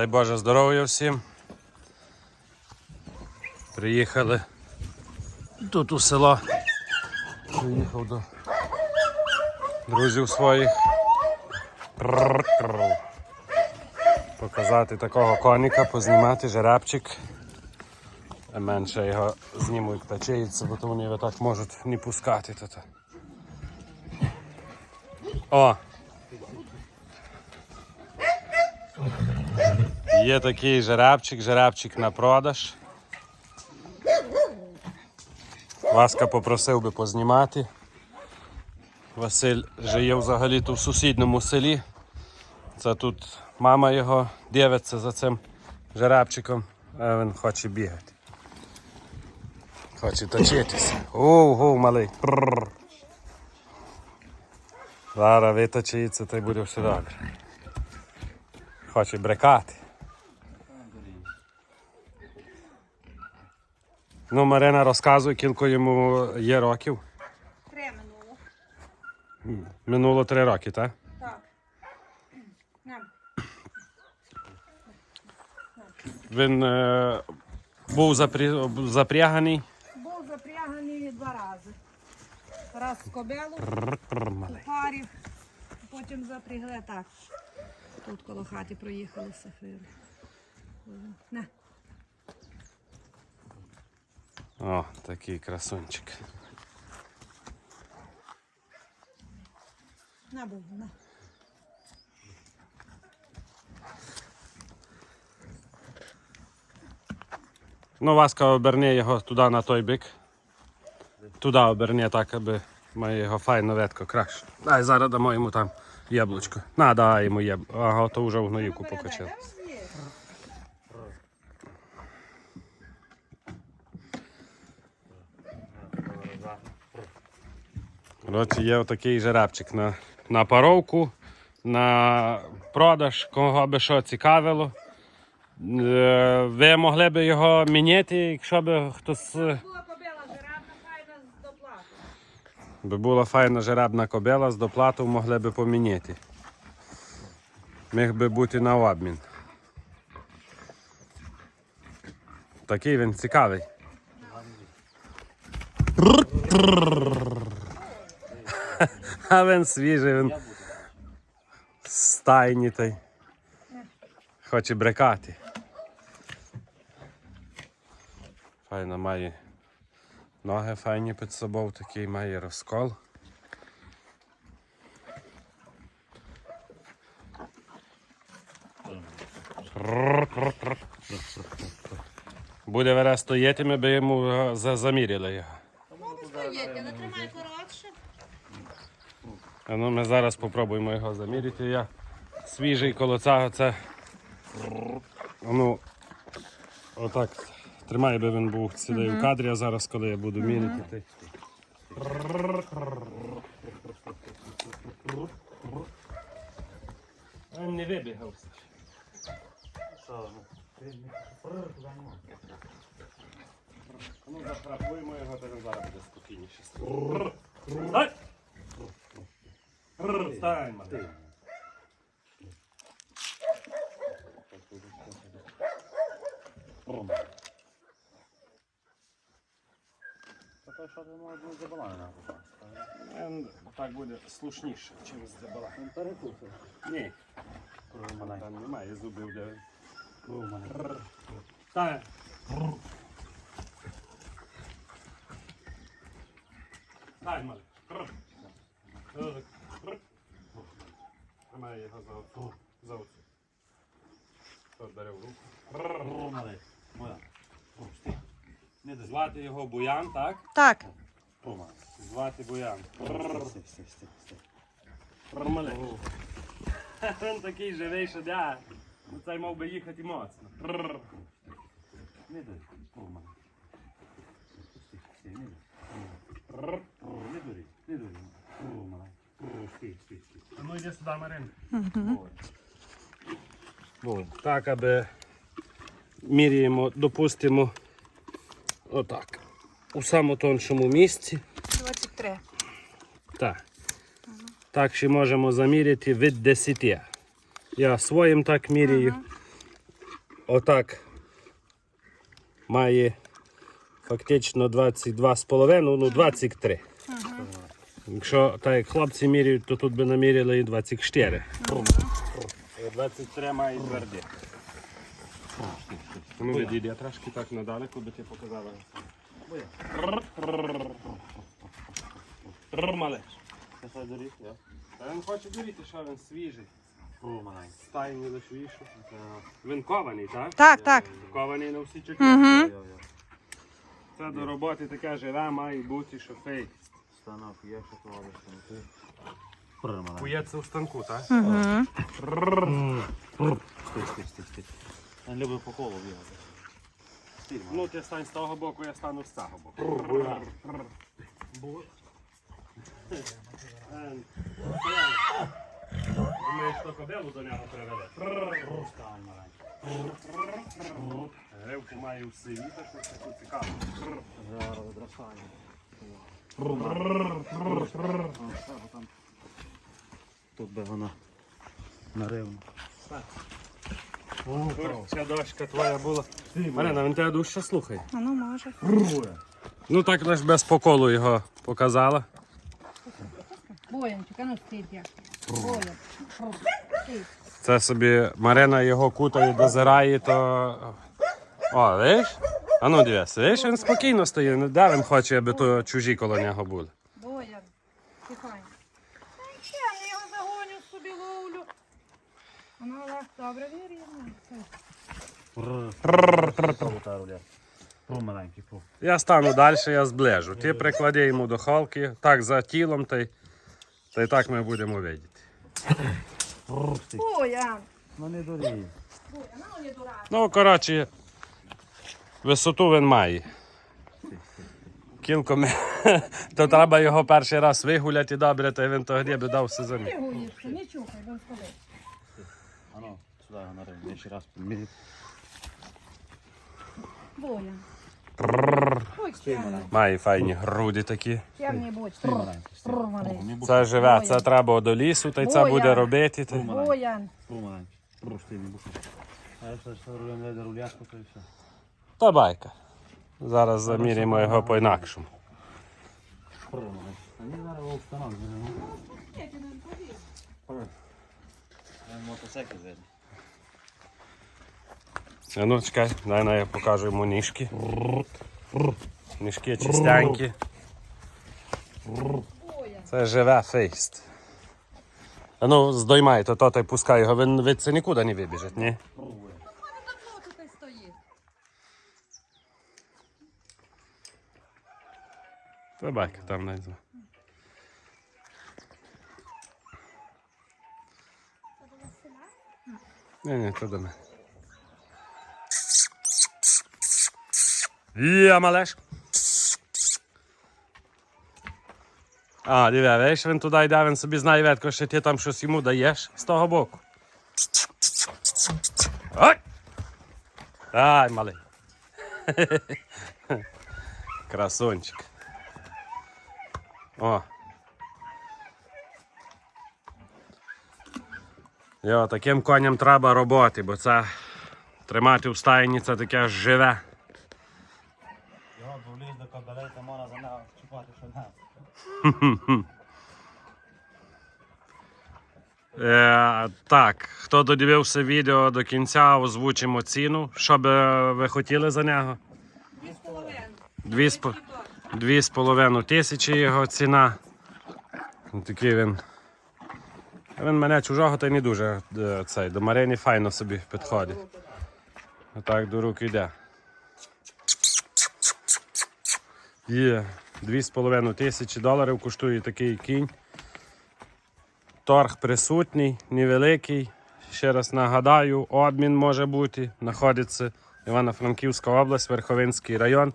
Дай Боже здоров'я всім. Приїхали тут у село. Приїхав до друзів своїх. Показати такого коніка, познімати жеребчик. Менше його знімуть птачиється, бо то вони його так можуть не пускати. О! Є такий жеребчик, жеребчик на продаж. Васка попросив би познімати. Василь живе взагалі тут в сусідньому селі. Це тут мама його дивиться за цим жеребчиком, а він хоче бігати. Хоче точитися. Оу, малий. Прррр. Зараз виточиться, та й буде все добре. Хоче брекати. Ну, Марина розказує, кілько йому є років. Три минуло. Минуло три роки, так? Так. Нам. Він е, був запрі... запряганий. Був запряганий два рази. Раз в кобелу, у парі, потім запрягли так. Тут коло хати проїхали сафири. На. О, такий красунчик. На був, на. Ну, Васка оберне його туди на той бік. Туди оберне так, аби має його файно ветко краще. Дай зараз дамо йому там яблучко. На, дай йому яблучко. Ага, то вже в гноївку покачав. Де він є? Коротше, є отакий жеребчик на, на паровку, на продаж, кого би що цікавило. Е, Ви могли б його міняти, якщо б хтось. е. Би була файна жеребна кобила з доплату могли би поміняти. Міг би бути на обмін. Такий він цікавий. А він свіжий, він стайні той. Хоче брекати. Файно має ноги файні під собою, такий має розкол. Буде зараз стояти, ми би йому е, заміряли його. Може стоїть, але тримай коротше. А ну ми зараз спробуємо його заміряти. Я свіжий коло цього це. Ну, отак. Тримай, би він був сюди в кадрі, а зараз, коли я буду міряти. Він не вибігався. Ну, зафрапуємо його, то він зараз буде спокійніше. Стай! Стань, малий. Він Так буде слушніше, чим з дебала. Він перекусив. Ні, Кровоманай. там немає зубів для. Кровоманай. Стань! Стань, малий. Тримай його за оцю. За оцю. Тож бере в руку. Моя. Не дай. Звати його Буян, так? Так. Звати Буян. Стій, стій, стій, стій. Він такий живий, що да. Цей мав би їхати моцно. Не дай. Кровоманай. Стій, стій, не дай. О, Не дури, не дури. Кровоманай. О, стій, стій, йди сюди, Марин. Вовк. Так, аби міряємо, допустимо, отак. У самотоншому місці. 23. Так. Так ще можемо заміряти від 10. Я своїм так міряю. отак має фактично 22,5, ну 23. Якщо так як хлопці міряють, то тут би наміряли і 24. 23 має тверді. Ну, відійди, я трошки так надалеко би ти показала. Малеш. Та він хоче дивіти, що він свіжий. Фу, маленький. Стайний. Він кований, так? Так, так. Кований на всі чотири. Це до роботи таке живе, має бути, що фейк. Станок там. Ти. Фу, маленький. Кується у станку, так? Угу. Стій, стій, стій, стій. Він любить по колу бігати. Стій. Ну, ти стань з того боку, я стану з цього боку. Думаєш, що кобилу до нього привели? Стань, маленький. Гривку має в сиві, так що це тут цікаво. Зараз відростає. Тут би вона наривно. Ця дошка твоя була. Марина, він тебе дуже слухає. А ну може. Ну так лиш без поколу його показала. Боянчик, а ну стій як. Боян. Стій. Це собі Марина його кутає, дозирає, то. О, видиш? А ну дивись, видиш, він спокійно стоїть, не він хоче, аби то чужі коло нього були. Боян. Тихай. Я його загоню собі ловлю. Ну, Олег, добре фу. Я стану далі, я зближу. Ти приклади йому до холки, так за тілом, та й, та й так ми будемо видіти. Боян. Ну не. Боян, ну. Ну, коротше, висоту він має. Кілко ми... то треба його перший раз вигуляти добре, та й він тоді би дав все за Ти мій. гуєшся, не чухай, бо сходи. А ну, сюди його наривно. Я ще раз поміряю. Боян. Ой, Стій, чемний. маленький. Має файні груди такі. Чемний будь. Стій, маленький. Стій. Тррр, маленький. Не будь- Це живе, це треба до лісу, та й це Боя. буде робити. Та... й- Боян. Фу, маленький. Фу, стій, не будь. А якщо що рулем не до руляшку, то і все. Та байка. Зараз заміряємо його по-інакшому. Фу, маленький. А ні, зараз його. Мотоцикл видно. А ну чекай, дай на я покажу йому ніжки. Ніжки чистенькі. Це живе фейст. Ну, здоймай, то то та пускай його, він від це нікуди не вибіжить, ні? Давно тут і стоїть. Та там не знаю. Ні, то до мене. Є, малеш. А, диви, видиш, він туди йде, він собі знає ветко, що ти там щось йому даєш з того боку. Ой! Ай, малий. Красунчик. О. Йо, таким коням треба роботи, бо це тримати в стайні це таке живе. Його вліз до кобелета, можна за нього чіпати, що не. Е, так, хто додивився відео до кінця, озвучимо ціну. Що би ви хотіли за нього? Дві з половиною. Дві з половиною. 2,5 тисячі його ціна. Такий він. Він мене чужого та й не дуже е, цей, до Марини файно собі підходить. Отак до рук йде. Є 2,5 тисячі доларів коштує такий кінь. Торг присутній, невеликий. Ще раз нагадаю, обмін може бути. Знаходиться Івано-Франківська область, Верховинський район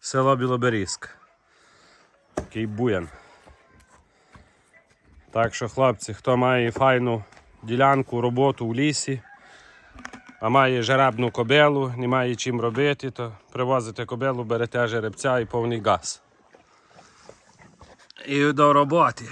село Білоберізк. Такий буян. Так що, хлопці, хто має файну ділянку, роботу в лісі, а має жеребну кобелу, не має чим робити, то привозите кобелу, берете жеребця і повний газ. І до роботи.